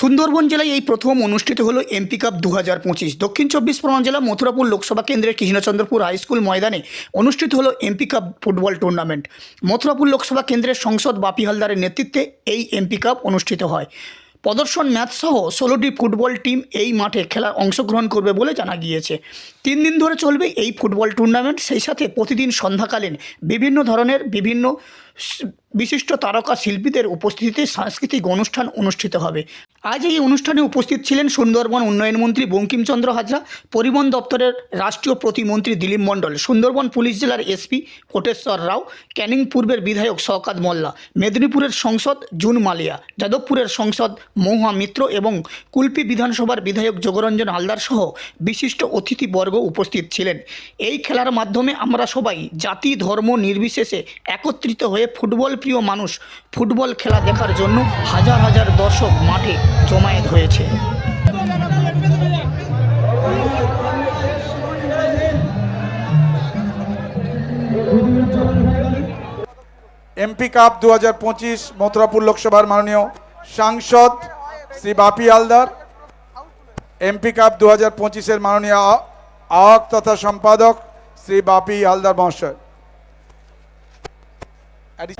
সুন্দরবন জেলায় এই প্রথম অনুষ্ঠিত হলো এমপি কাপ দু হাজার পঁচিশ। দক্ষিণ চব্বিশ পরগনা জেলা মথুরাপুর লোকসভা কেন্দ্রের কৃষ্ণচন্দ্রপুর হাই স্কুল ময়দানে অনুষ্ঠিত হলো MP cup football tournament. Mathurapur Lok Sabha কেন্দ্রের সংসদ বাপি হালদারের নেতৃত্বে এই এমপি কাপ অনুষ্ঠিত হয়। প্রদর্শন ম্যাচ সহ ষোলোটি ফুটবল টিম এই মাঠে খেলা অংশগ্রহণ করবে বলে জানা গিয়েছে। তিন দিন ধরে চলবে এই ফুটবল টুর্নামেন্ট। সেই সাথে প্রতিদিন সন্ধ্যাকালীন বিভিন্ন ধরনের বিভিন্ন বিশিষ্ট তারকা শিল্পীদের উপস্থিতিতে সাংস্কৃতিক অনুষ্ঠান অনুষ্ঠিত হবে। আজ এই অনুষ্ঠানে উপস্থিত ছিলেন সুন্দরবন উন্নয়ন মন্ত্রী বঙ্কিমচন্দ্র হাজরা, পরিবহন দপ্তরের রাষ্ট্রীয় প্রতিমন্ত্রী দিলীপ মণ্ডল, সুন্দরবন পুলিশ জেলার এসপি কোটেশ্বর রাও, ক্যানিং পূর্বের বিধায়ক শওকাত মোল্লা, মেদিনীপুরের সংসদ জুন মালিয়া, যাদবপুরের সংসদ মহুয়া মিত্র এবং কুলপি বিধানসভার বিধায়ক যোগরঞ্জন হালদার সহ বিশিষ্ট অতিথিবর্গ উপস্থিত ছিলেন। এই খেলার মাধ্যমে আমরা সবাই জাতি, ধর্ম নির্বিশেষে একত্রিত হয়ে ফুটবল প্রিয় মানুষ ফুটবল খেলা দেখার জন্য হাজার হাজার দর্শক মাঠে জমায়েত হয়েছে। এমপি কাপ দু হাজার পঁচিশ মথুরাপুর লোকসভার মাননীয় সাংসদ শ্রী বাপি হালদার এমপি কাপ দু হাজার পঁচিশের মাননীয় আ- আহ্বায়ক তথা সম্পাদক শ্রী বাপি হালদার মহাশয়।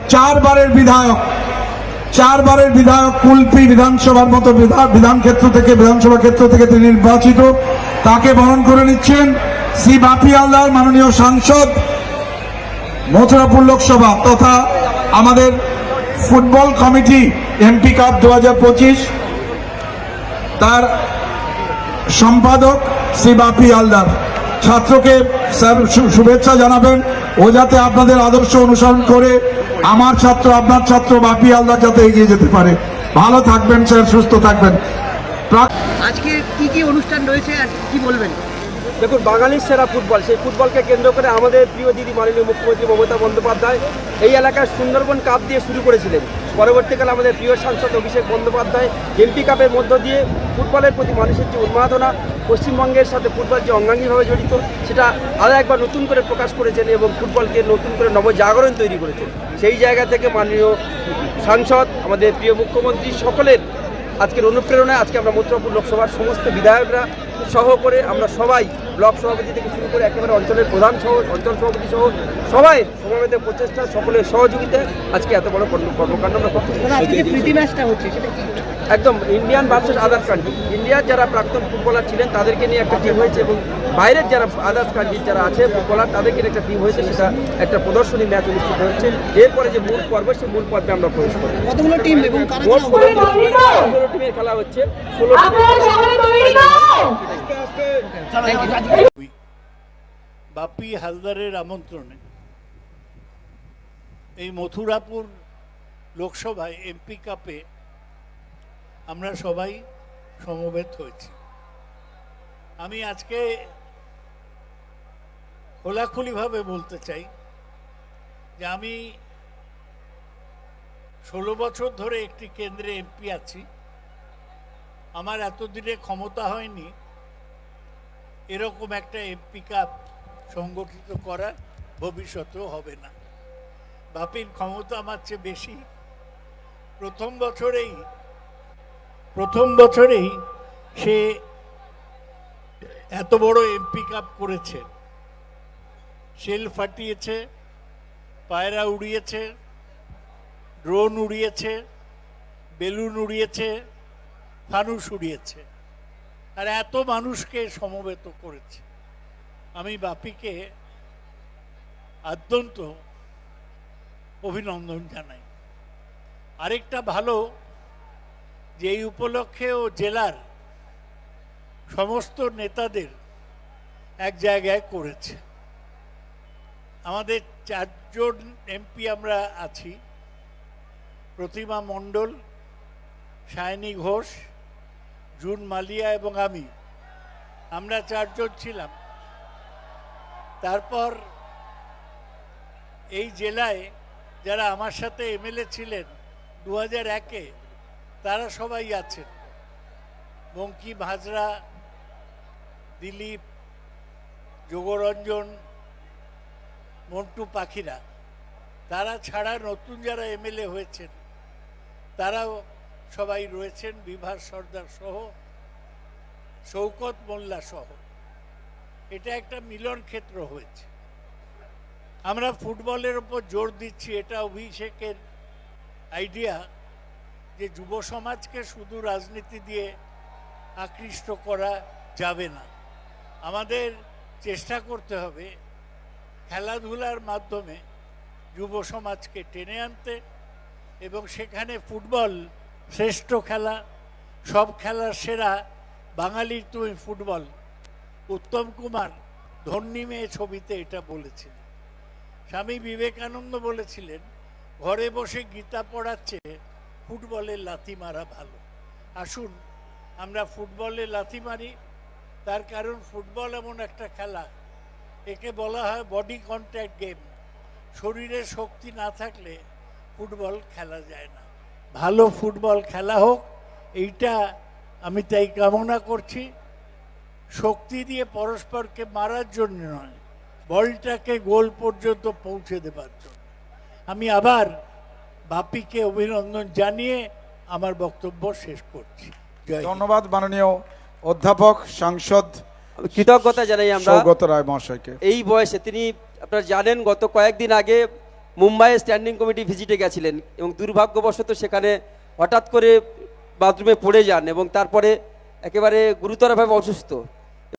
চারবারের বিধায়ক চারবারের বিধায়ক কুলপি বিধানসভার মতো বিধা- বিধান ক্ষেত্র থেকে, বিধানসভা ক্ষেত্র থেকে তিনি নির্বাচিত। তাকে বরণ করে নিচ্ছেন শ্রী বাপি হালদার মাননীয় সাংসদ মথুরাপুর লোকসভা তথা আমাদের ফুটবল কমিটি, এমপি কাপ দু হাজার পঁচিশ। তার সম্পাদক শ্রী বাপি হালদার ছাত্রকে স্যার শুভেচ্ছা জানাবেন। ও যাতে আপনাদের আদর্শ অনুসরণ করে আমার ছাত্র আপনার ছাত্র বাপি হালদার যাতে এগিয়ে যেতে পারে। ভালো থাকবেন স্যার সুস্থ থাকবেন। আজকে কি কি অনুষ্ঠান রয়েছে আর কি বলবেন? দেখুন বাঙালির সেরা ফুটবল সেই ফুটবলকে কেন্দ্র করে আমাদের প্রিয় দিদি মাননীয় মুখ্যমন্ত্রী মমতা বন্দ্যোপাধ্যায় এই এলাকার সুন্দরবন কাপ দিয়ে শুরু করেছিলেন। পরবর্তীকালে আমাদের প্রিয় সাংসদ অভিষেক বন্দ্যোপাধ্যায় এমপি কাপের মধ্য দিয়ে ফুটবলের প্রতি মানুষের যে উন্মাদনা পশ্চিমবঙ্গের সাথে ফুটবল যে অঙ্গাঙ্গিভাবে জড়িত, সেটা আরও একবার নতুন করে প্রকাশ করেছেন এবং ফুটবলকে নতুন করে নবজাগরণ তৈরি করেছেন। সেই জায়গা থেকে মাননীয় সাংসদ, আমাদের প্রিয় মুখ্যমন্ত্রী সকলের আজকের অনুপ্রেরণায় আজকে আমরা মথুরাপুর লোকসভার সমস্ত বিধায়করা সহ করে আমরা সবাই ব্লক সভাপতি থেকে শুরু করে একেবারে অঞ্চলের প্রধান সহ, অঞ্চল সভাপতি সহ সবাই সমাবেত প্রচেষ্টা সকলের সহযোগিতায় আজকে এত বড় কর্ম- কর্মকাণ্ড আমরা একদম ইন্ডিয়ান ভার্সেস আদার্স কান্ট্রি ইন্ডিয়ার যারা প্রাক্তন ফুটবলার ছিলেন তাদেরকে নিয়ে একটা টিম হয়েছে এবং বাইরের যারা আদার্স কান্ট্রির যারা আছে ফুটবলার তাদেরকে নিয়ে একটা টিম হয়েছে সেটা একটা প্রদর্শনী ম্যাচ অনুষ্ঠিত হচ্ছে এরপরে যে মূল পর্ব সেই মূল পর্বে আমরা প্রবেশ করব। কতগুলো টিম এবং ষোলো টিমের খেলা হচ্ছে? ষোলো বাপি হালদারের আমন্ত্রণে এই মথুরাপুর লোকসভায় এমপি কাপে আমরা সবাই সমবেত হয়েছি। আমি আজকে খোলাখুলিভাবে বলতে চাই যে আমি ষোলো বছর ধরে একটি কেন্দ্রে এমপি আছি। আমার এতদিনে ক্ষমতা হয়নি এরকম একটা এমপি কাপ সংগঠিত করা ভবিষ্যতেও হবে না। বাপির ক্ষমতা আমার চেয়ে বেশি। প্রথম বছরেই প্রথম বছরেই সে এত বড় এমপি কাপ করেছে। শেল ফাটিয়েছে, পায়রা উড়িয়েছে ড্রোন উড়িয়েছে বেলুন উড়িয়েছে, ফানুস উড়িয়েছে। আর এত মানুষকে সমবেত করেছে। আমি বাপিকে আদ্যন্ত অভিনন্দন জানাই। আরেকটা ভালো যে এই উপলক্ষে ও জেলার সমস্ত নেতাদের এক জায়গায় করেছে। আমাদের চারজন এমপি আমরা আছি। প্রতিমা মণ্ডল, সায়নী ঘোষ, জুন মালিয়া এবং আমি। আমরা চারজন ছিলাম। তারপর এই জেলায় যারা আমার সাথে এমএলএ ছিলেন দু হাজার একে তারা সবাই আছেন। বঙ্কিম হাজরা দিলীপ, যোগরঞ্জন, মন্টু পাখিরা, তারা ছাড়া নতুন যারা এমএলএ হয়েছেন, তারাও সবাই রয়েছেন বিভাস সর্দার সহ, শৌকত মোল্লা সহ। এটা একটা মিলন ক্ষেত্র হয়েছে। আমরা ফুটবলের ওপর জোর দিচ্ছি, এটা অভিষেকের আইডিয়া যে যুব সমাজকে শুধু রাজনীতি দিয়ে আকৃষ্ট করা যাবে না। আমাদের চেষ্টা করতে হবে খেলাধুলার মাধ্যমে যুব সমাজকে টেনে আনতে এবং সেখানে ফুটবল শ্রেষ্ঠ খেলা, সব খেলার সেরা বাঙালির তুমি ফুটবল। উত্তম কুমার ধন্যী মেয়ে ছবিতে এটা বলেছিলেন। স্বামী বিবেকানন্দ বলেছিলেন, ঘরে বসে গীতা পড়াচ্ছে ফুটবলের লাথি মারা ভালো। আসুন, আমরা ফুটবলে লাথি মারি, তার কারণ ফুটবল এমন একটা খেলা। একে বলা হয় বডি কন্ট্যাক্ট গেম শরীরে শক্তি না থাকলে ফুটবল খেলা যায় না। ভালো ফুটবল খেলা হোক, এইটা আমি তাই কামনা করছি। শক্তি দিয়ে পরস্পরকে মারার জন্য নয়, বলটাকে গোল পর্যন্ত পৌঁছে দেবার জন্য। আমি আবার বাপিকে অভিনন্দন জানিয়ে আমার বক্তব্য শেষ করছি। ধন্যবাদ মাননীয় অধ্যাপক সাংসদ কৃতজ্ঞতা জানাই আমরা। সৌগত রায় মহাশয়কে। এই বয়সে তিনি আপনারা জানেন গত কয়েকদিন আগে মুম্বাই স্ট্যান্ডিং কমিটি ভিজিটে গেছিলেন এবং দুর্ভাগ্যবশত সেখানে হঠাৎ করে বাথরুমে পড়ে যান এবং তারপরে একেবারে গুরুতরভাবে অসুস্থ।